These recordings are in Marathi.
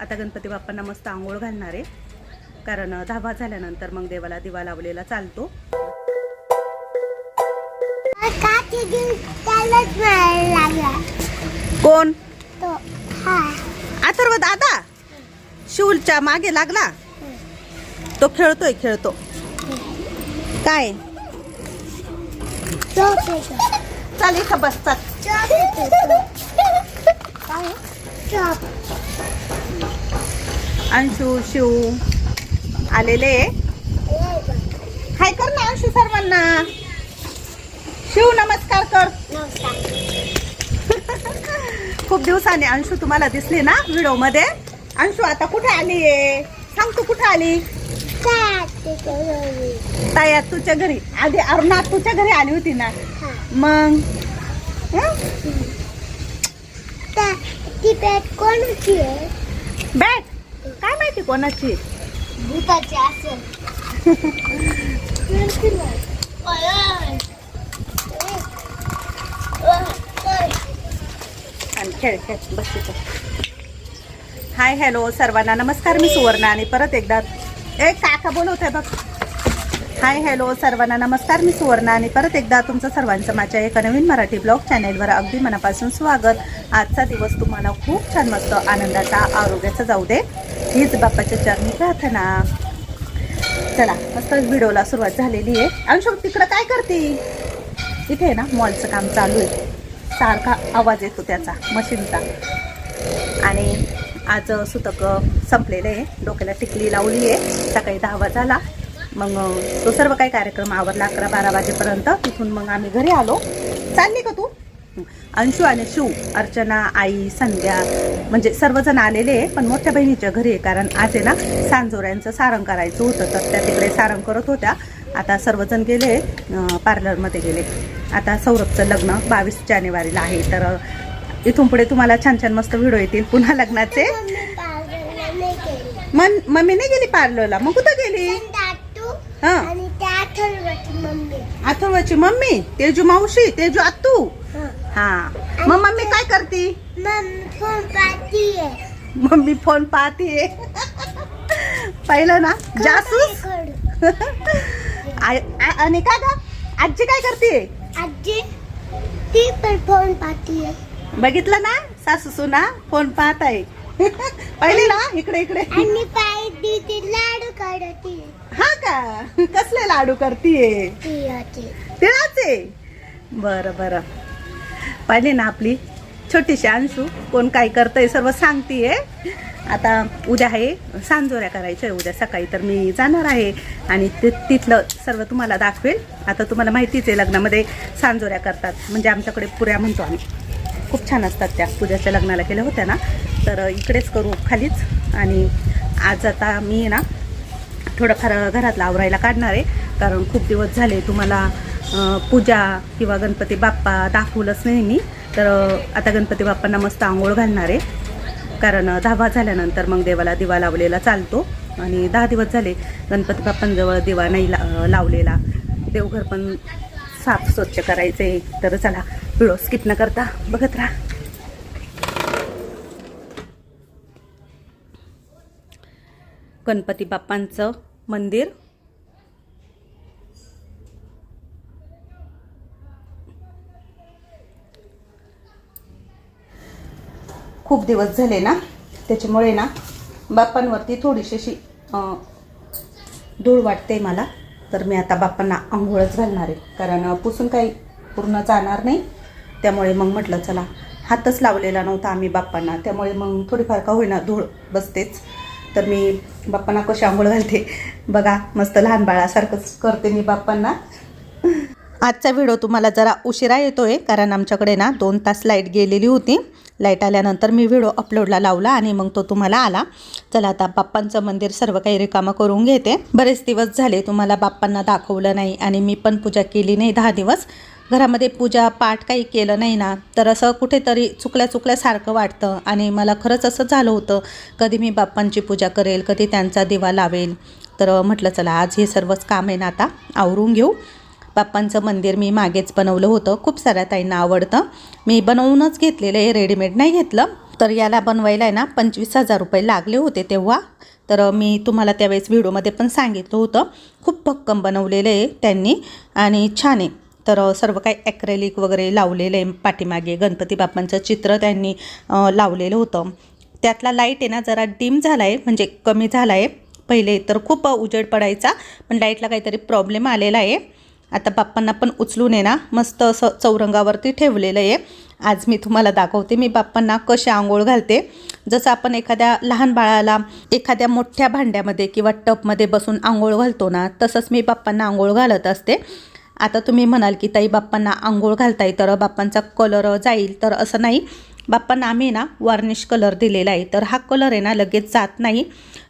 आता गणपती बाप्पांना मस्त आंघोळ घालणार आहे. कारण धाबा झाल्यानंतर मग देवाला दिवा लावलेला चालतो. कोण? अथर्व दादा? शिवलच्या मागे लागला? तो खेळतोय खेळतो. काय? चालेल येतो बस चाल. काय अंशू शिव आलेले. हाय कर ना अंशू सर्वांना. शिव नमस्कार कर. खूप दिवसाने अंशू तुम्हाला दिसली ना व्हिडिओमध्ये अंशू आता कुठे आली आहे? सांग तू कुठे आली? ताया तुझ्या घरी. आधी अरुणा तुझ्या घरी आली होती ना? मग? ती बॅट? माहिती कोणाची? भूताची असेल. आणि खेळ खेळ बस. हाय हॅलो सर्वांना नमस्कार मी सुवर्ण आणि परत एकदा ए काका बोलवत आहे बघ. हाय हॅलो सर्वांना नमस्कार मी सुवर्ण आणि परत एकदा तुमचं सर्वांचं माझ्या एका नवीन मराठी ब्लॉग चॅनेलवर अगदी मनापासून स्वागत. आजचा दिवस तुम्हाला खूप छान मस्त आनंदाचा आरोग्याचा जाऊ दे. हीच बाप्पाच्या चरणी प्रार्थना. चला मस्त व्हिडिओला सुरुवात झालेली आहे. अंशू तिकडं काय करते? इथे आहे ना मॉलचं काम चालू आहे. सारखा आवाज येतो त्याचा मशीनचा. आणि आज सुतक संपलेलं आहे. डोक्याला टिकली लावली आहे. सकाळी दहा वाजाला मग तो सर्व काही कार्यक्रम आवरला अकरा बारा वाजेपर्यंत. तिथून मग आम्ही घरी आलो. चालली का तू? अंशू आणि शिव अर्चना आई संध्या म्हणजे सर्वजण आलेले आहे पण मोठ्या बहिणीच्या घरी आहे कारण आज आहे ना सांजोऱ्यांचं सारंग करायचं होतं तर त्या तिकडे सारंग करत होत्या. आता सर्वजण गेले पार्लरमध्ये गेले. आता सौरभचं लग्न बावीस जानेवारीला आहे तर इथून पुढे तुम्हाला छान छान मस्त व्हिडिओ येतील पुन्हा लग्नाचे. मम्मी पार्लरला नाही गेली मन मम्मी नाही गेली पार्लरला? मग कुठं गेली? हा. अथर्वची मम्मी? तेजू मावशी तेजू आत्तू? हा. मग मम्मी काय करती? मम्मी फोन पाहती आहे मम्मी फोन पाहतीये. पाहिलं ना? जासूस? आणि काय ग? आजी काय करते? आजी ती पण फोन पाहती आहे बघितलं ना? सासू सुना फोन पाहत आहे पहिले ना? इकडे इकडे. आणि ती लाडू काढती. हा का? कसले लाडू करतीये? तिळाचे. बरं बरं. पाहिले ना आपली छोटीशी अंशू कोण काय करतंय सर्व सांगतीये. आता उद्या आहे सांजोऱ्या करायच्या आहे उद्या सकाळी तर मी जाणार आहे. आणि ते तिथलं सर्व तुम्हाला दाखवेल. आता तुम्हाला माहितीच आहे लग्नामध्ये सांजोऱ्या करतात. म्हणजे आमच्याकडे पुऱ्या म्हणतो आम्ही. खूप छान असतात त्या. पूजाच्या लग्नाला केल्या होत्या ना. तर इकडेच करू खालीच. आणि आज आता मी ना थोडंफार घरात आवरायला काढणार आहे. कारण खूप दिवस झाले तुम्हाला पूजा किंवा गणपती बाप्पा दाखवलंच नाही मी. तर आता गणपती बाप्पांना मस्त आंघोळ घालणार आहे. कारण दहावा झाल्यानंतर मग देवाला दिवा लावलेला चालतो. आणि दहा दिवस झाले गणपती बाप्पांजवळ दिवा नाही ला लावलेला. देवघर पण साफ स्वच्छ करायचं आहे तर चला व्हिडिओ स्किप न करता बघत राहा. गणपती बाप्पांचं मंदिर खूप दिवस झाले ना त्याच्यामुळे ना बाप्पांवरती थोडीशी अशी धूळ वाटते मला. तर मी आता बाप्पांना आंघोळच घालणार आहे. कारण पुसून काही पूर्ण जाणार नाही. त्यामुळे मग म्हटलं चला हातच लावलेला नव्हता आम्ही बाप्पांना. त्यामुळे मग थोडीफार का होईना धूळ बसतेच. तर मी बाप्पांना कशी आंघोळ घालते बघा मस्त लहान बाळासारखंच करते मी बाप्पांना. आजचा व्हिडिओ तुम्हाला जरा उशिरा येतोय कारण आमच्याकडे ना दोन तास लाइट गेलेली होती. लाइट आल्यानंतर मी व्हिडिओ अपलोडला लावला आणि मग तो तुम्हाला आला. चला आता बाप्पांचं मंदिर सर्व काही रिकामं करून घेते. बरेच दिवस झाले तुम्हाला बाप्पांना दाखवलं नाही आणि मी पण पूजा केली नाही दहा दिवस. घरामध्ये पूजा पाठ काही केलं नाही ना तर असं कुठेतरी चुकल्या चुकल्यासारखं वाटतं आणि मला खरंच असं झालं होतं. कधी मी बाप्पांची पूजा करेल कधी त्यांचा दिवा लावेल. तर म्हटलं चला आज हे सर्वच काम आहे ना आता आवरून घेऊ. बाप्पांचं मंदिर मी मागेच बनवलं होतं. खूप साऱ्या ताईंना आवडतं. मी बनवूनच घेतलेलं आहे रेडीमेड नाही घेतलं. तर याला बनवायला आहे ना पंचवीस हजार रुपये लागले होते तेव्हा. तर मी तुम्हाला त्यावेळेस व्हिडिओमध्ये पण सांगितलं होतं. खूप भक्कम बनवलेलं आहे त्यांनी आणि छान आहे. तर सर्व काही ॲक्रेलिक वगैरे लावलेलं आहे. पाठीमागे गणपती बाप्पांचं चित्र त्यांनी लावलेलं होतं. त्यातला लाइट आहे ना जरा डिम झाला आहे म्हणजे कमी झाला आहे पहिले तर खूप उजेड पडायचा पण लाईटला काहीतरी प्रॉब्लेम आलेला आहे. आता बाप्पांना पण उचलून आहे ना मस्त असं चौरंगावरती ठेवलेलं आहे. आज मी तुम्हाला दाखवते मी बाप्पांना कशी आंघोळ घालते. जसं आपण एखाद्या लहान बाळाला एखाद्या मोठ्या भांड्यामध्ये किंवा टपमध्ये बसून आंघोळ घालतो ना तसंच मी बाप्पांना आंघोळ घालत असते. आता तुम्ही म्हणाल की ताई बाप्पांना आंघोळ घालताय तर बाप्पांचा कलर जाईल. तर असं नाही. बाप्पांना आम्ही ना वार्निश कलर दिलेला आहे. तर हा कलर आहे ना लगेच जात नाही.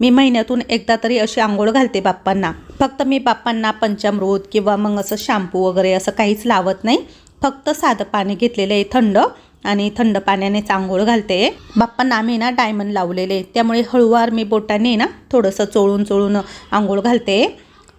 मी महिन्यातून एकदा तरी अशी आंघोळ घालते बाप्पांना. फक्त मी बाप्पांना पंचामृत किंवा मग असं शॅम्पू वगैरे असं काहीच लावत नाही. फक्त साधं पाणी घेतलेलं आहे थंड आणि थंड पाण्यानेच आंघोळ घालते. बाप्पांना आम्ही ना डायमंड लावलेले त्यामुळे हळूवार मी बोटाने ना थोडंसं चोळून चोळून आंघोळ घालते.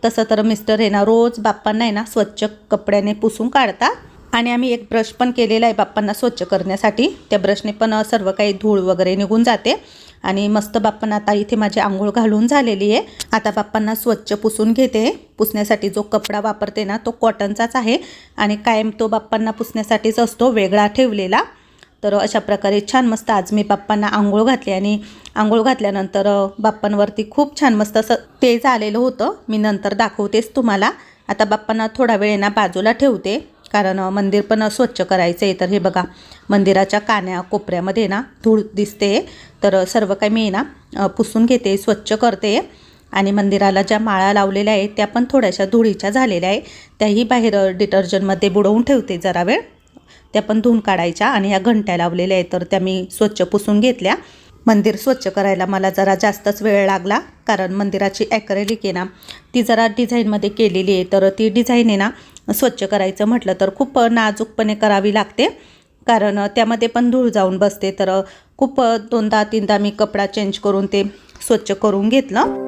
तसं तर मिस्टर आहे ना रोज बाप्पांना आहे ना स्वच्छ कपड्याने पुसून काढतात. आणि आम्ही एक ब्रश पण केलेला आहे बाप्पांना स्वच्छ करण्यासाठी. त्या ब्रशने पण सर्व काही धूळ वगैरे निघून जाते. आणि मस्त बाप्पांना आता इथे माझी आंघोळ घालून झालेली आहे. आता बाप्पांना स्वच्छ पुसून घेते. पुसण्यासाठी जो कपडा वापरते ना तो कॉटनचाच आहे. आणि कायम तो बाप्पांना पुसण्यासाठीच असतो वेगळा ठेवलेला. तर अशा प्रकारे छान मस्त आज मी बाप्पांना आंघोळ घातली आणि आंघोळ घातल्यानंतर बाप्पांवरती खूप छान मस्त असं तेज आलेलं होतं. मी नंतर दाखवतेच तुम्हाला. आता बाप्पांना थोडा वेळ ना बाजूला ठेवते. कारण मंदिर पण स्वच्छ करायचं आहे तर हे बघा मंदिराच्या कान्या कोपऱ्यामध्ये ना धूळ दिसते. तर सर्व काही मी ना पुसून घेते स्वच्छ करते. आणि मंदिराला ज्या माळा लावलेल्या आहेत त्या पण थोड्याशा धुळीच्या झालेल्या आहे त्याही बाहेर डिटर्जंटमध्ये बुडवून ठेवते जरा वेळ. त्या पण धुवून काढायच्या आणि ह्या घंट्या लावलेल्या आहेत. तर त्या मी स्वच्छ पुसून घेतल्या. मंदिर स्वच्छ करायला मला जरा जास्तच वेळ लागला. कारण मंदिराची ॲक्रेलिक आहे ना ती जरा डिझाईनमध्ये केलेली आहे. तर ती डिझाईन आहे ना स्वच्छ करायचं म्हटलं तर खूप नाजूकपणे करावी लागते. कारण त्यामध्ये पण धूळ जाऊन बसते. तर खूप दोनदा तीनदा मी कपडा चेंज करून ते स्वच्छ करून घेतलं.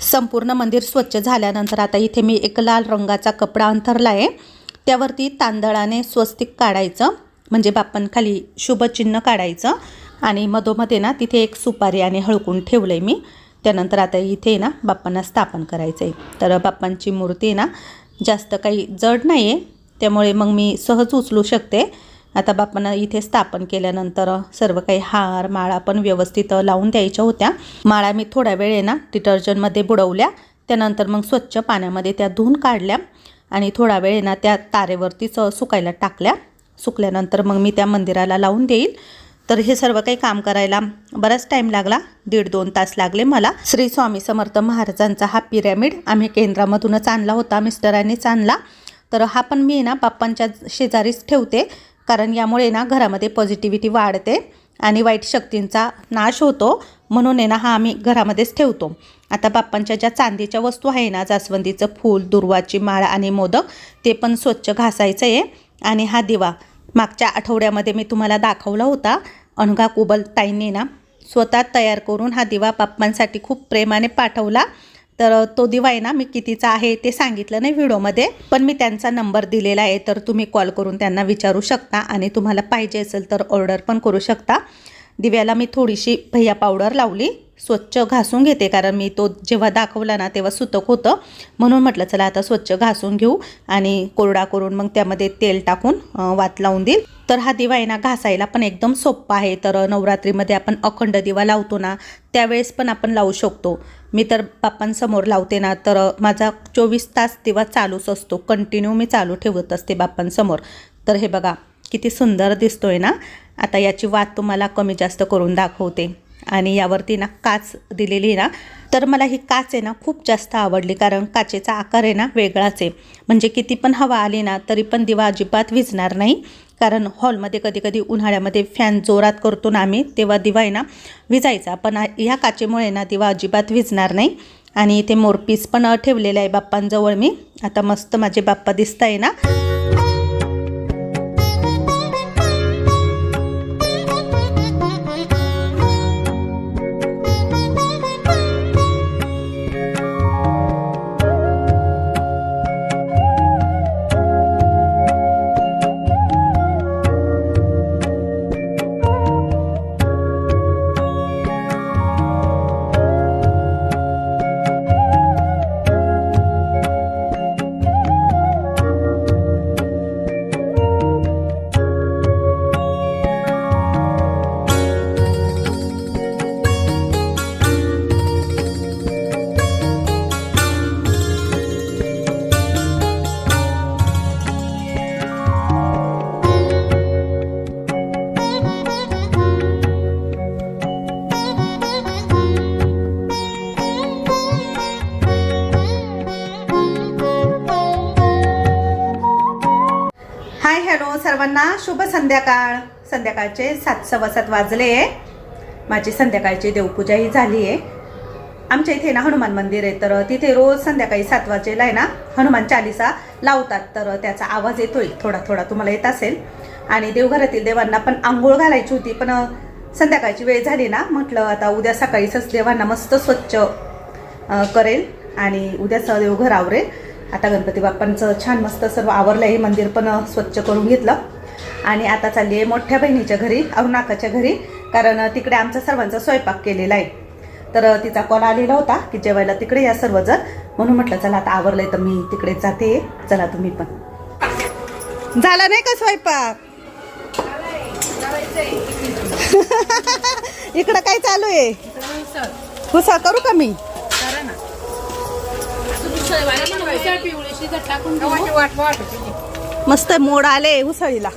संपूर्ण मंदिर स्वच्छ झाल्यानंतर आता इथे मी एक लाल रंगाचा कपडा अंथरला आहे त्यावरती तांदळाने स्वस्तिक काढायचं म्हणजे बाप्पांखाली शुभचिन्ह काढायचं आणि मधोमध्ये ना तिथे एक सुपारी आणि हळकून ठेवलं आहे मी. त्यानंतर आता इथे ना बाप्पांना स्थापन करायचं आहे तर बाप्पांची मूर्ती ना जास्त काही जड नाही आहे त्यामुळे मग मी सहज उचलू शकते. आता बाप्पांना इथे स्थापन केल्यानंतर सर्व काही हार माळा पण व्यवस्थित लावून द्यायच्या होत्या. माळा मी थोड्या वेळ आहे ना डिटर्जंटमध्ये बुडवल्या. त्यानंतर मग स्वच्छ पाण्यामध्ये त्या धुवून काढल्या. आणि थोडा वेळ आहे ना त्या तारेवरतीच सुकायला टाकल्या. सुकल्यानंतर मग मी त्या मंदिराला लावून देईल. तर हे सर्व काही काम करायला बराच टाईम लागला. दीड दोन तास लागले मला. श्री स्वामी समर्थ महाराजांचा हा पिरॅमिड आम्ही केंद्रामधूनच आणला होता मिस्टरांनीच आणला. तर हा पण मी ना बाप्पांच्या शेजारीच ठेवते. कारण यामुळे ना घरामध्ये पॉझिटिव्हिटी वाढते आणि वाईट शक्तींचा नाश होतो. म्हणून आहे ना हा आम्ही घरामध्येच ठेवतो. आता बाप्पांच्या ज्या चांदीच्या वस्तू आहे ना जास्वंदीचं फूल दुर्वाची माळ आणि मोदक ते पण स्वच्छ घासायचं आहे. आणि हा दिवा मागच्या आठवड्यामध्ये मी तुम्हाला दाखवला होता अनघा कुबल ताईंनी ना स्वतः तयार करून हा दिवा बाप्पांसाठी खूप प्रेमाने पाठवला. तर तो दिवा आहे ना मी कितीचा आहे ते सांगितलं नाही व्हिडिओमध्ये पण मी त्यांचा नंबर दिलेला आहे तर तुम्ही कॉल करून त्यांना विचारू शकता आणि तुम्हाला पाहिजे असेल तर ऑर्डर पण करू शकता. दिव्याला मी थोडीशी भैया पावडर लावली. स्वच्छ घासून घेते कारण मी तो जेव्हा दाखवला ना तेव्हा सुतक होतं. म्हणून म्हटलं चला आता स्वच्छ घासून घेऊ आणि कोरडा करून मग त्यामध्ये तेल टाकून वात लावून देईल. तर हा दिवा आहे ना घासायला पण एकदम सोप्पा आहे. तर नवरात्रीमध्ये आपण अखंड दिवा लावतो ना त्यावेळेस पण आपण लावू शकतो. मी तर बाप्पांसमोर लावते ना तर माझा चोवीस तास दिवा चालूच असतो. कंटिन्यू मी चालू ठेवत असते बाप्पांसमोर. तर हे बघा किती सुंदर दिसतोय ना. आता याची वात तुम्हाला कमी जास्त करून दाखवते. आणि यावरती ना काच दिलेली आहे ना तर मला ही काच आहे ना खूप जास्त आवडली कारण काचेचा आकार आहे ना वेगळाच आहे. म्हणजे किती पण हवा आली ना तरी पण दिवा अजिबात विजणार नाही. कारण हॉलमध्ये कधी कधी उन्हाळ्यामध्ये फॅन जोरात करतो ना आम्ही तेव्हा दिवा आहे ना विजायचा. पण ह्या काचेमुळे ना दिवा अजिबात विजणार नाही. आणि इथे मोरपीस पण ठेवलेला आहे बाप्पांजवळ मी. आता मस्त माझे बाप्पा दिसत आहे ना. संध्याकाळ. संध्याकाळचे सात सव्वा सात वाजले. माझी संध्याकाळची देवपूजाही झाली आहे. आमच्या इथे ना हनुमान मंदिर आहे तर तिथे रोज संध्याकाळी सात वाजेला आहे ना हनुमान चालिसा लावतात. तर त्याचा आवाज येतोय. थोडा थोडा तुम्हाला येत असेल. आणि देवघरातील देवांना पण आंघोळ घालायची होती पण संध्याकाळची वेळ झाली ना म्हटलं आता उद्या सकाळीच देवांना मस्त स्वच्छ करेल. आणि उद्याच देवघर आवरेल आता गणपती बाप्पांचं छान मस्त सर्व आवरलं हे मंदिर पण स्वच्छ करून घेतलं. आणि आता चालली आहे मोठ्या बहिणीच्या घरी अरुणाकाच्या घरी कारण तिकडे आमचा सर्वांचा स्वयंपाक केलेला आहे. तर तिचा कॉल आलेला होता की जेवायला तिकडे या सर्वजण. म्हणून म्हटलं चला आता आवरलंय तर मी तिकडे जाते. चला तुम्ही पण. झाला नाही का स्वयंपाक? इकडं काय चालू आहे? हुसा करू का मी? मस्त मोड आले उसळीला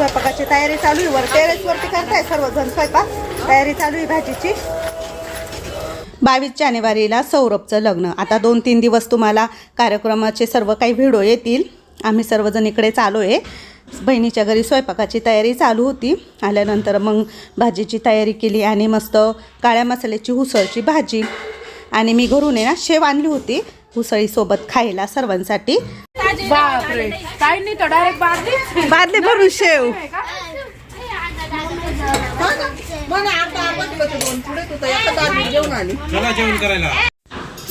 स्वयंपाकाची तयारी चालू आहे. वर टेरेस वरती करताय सर्वजण स्वयंपाक. तयारी चालू आहे भाजीची. बावीस जानेवारीला सौरभचं लग्न. आता दोन तीन दिवस तुम्हाला कार्यक्रमाचे सर्व काही व्हिडिओ येतील. आम्ही सर्वजण इकडे चालू आहे बहिणीच्या घरी स्वयंपाकाची तयारी चालू होती. आल्यानंतर मग भाजीची तयारी केली आणि मस्त काळ्या मसाल्याची उसळची भाजी. आणि मी घरून आहे ना शेव आणली होती. उसळीसोबत खायला सर्वांसाठी. बापरे. काय नाही तर डायरेक्ट बादली. बादली भरून शेव. चला जेवण करायला.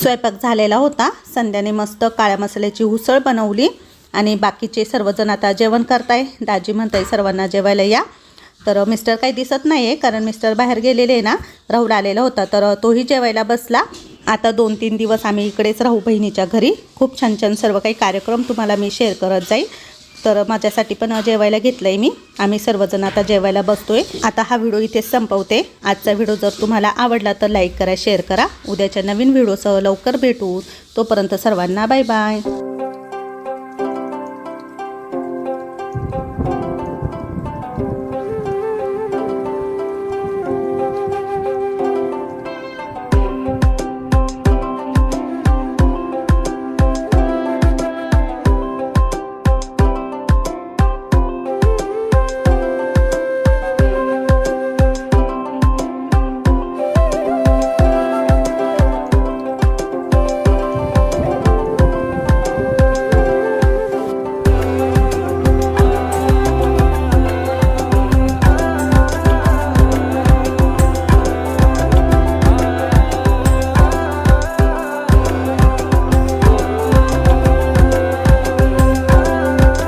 स्वयंपाक झालेला होता. संध्याने मस्त काळ्या मसाल्याची उसळ बनवली. आणि बाकीचे सर्वजण आता जेवण करताय. दाजी म्हणताय सर्वांना जेवायला या. तर मिस्टर काही दिसत नाही आहे कारण मिस्टर बाहेर गेलेले आहे ना. राहुल आलेला होता तर तोही जेवायला बसला. आता दोन तीन दिवस आम्ही इकडेच राहू बहिणीच्या घरी. खूप छान छान सर्व काही कार्यक्रम तुम्हाला मी शेअर करत जाईल तर माझ्यासाठी पण जेवायला घेतलं आहे मी. आम्ही सर्वजण आता जेवायला बसतोय. आता हा व्हिडिओ इथेच संपवते. आजचा व्हिडिओ जर तुम्हाला आवडला तर लाईक करा शेअर करा. उद्याच्या नवीन व्हिडिओसह लवकर भेटू. तोपर्यंत सर्वांना बाय बाय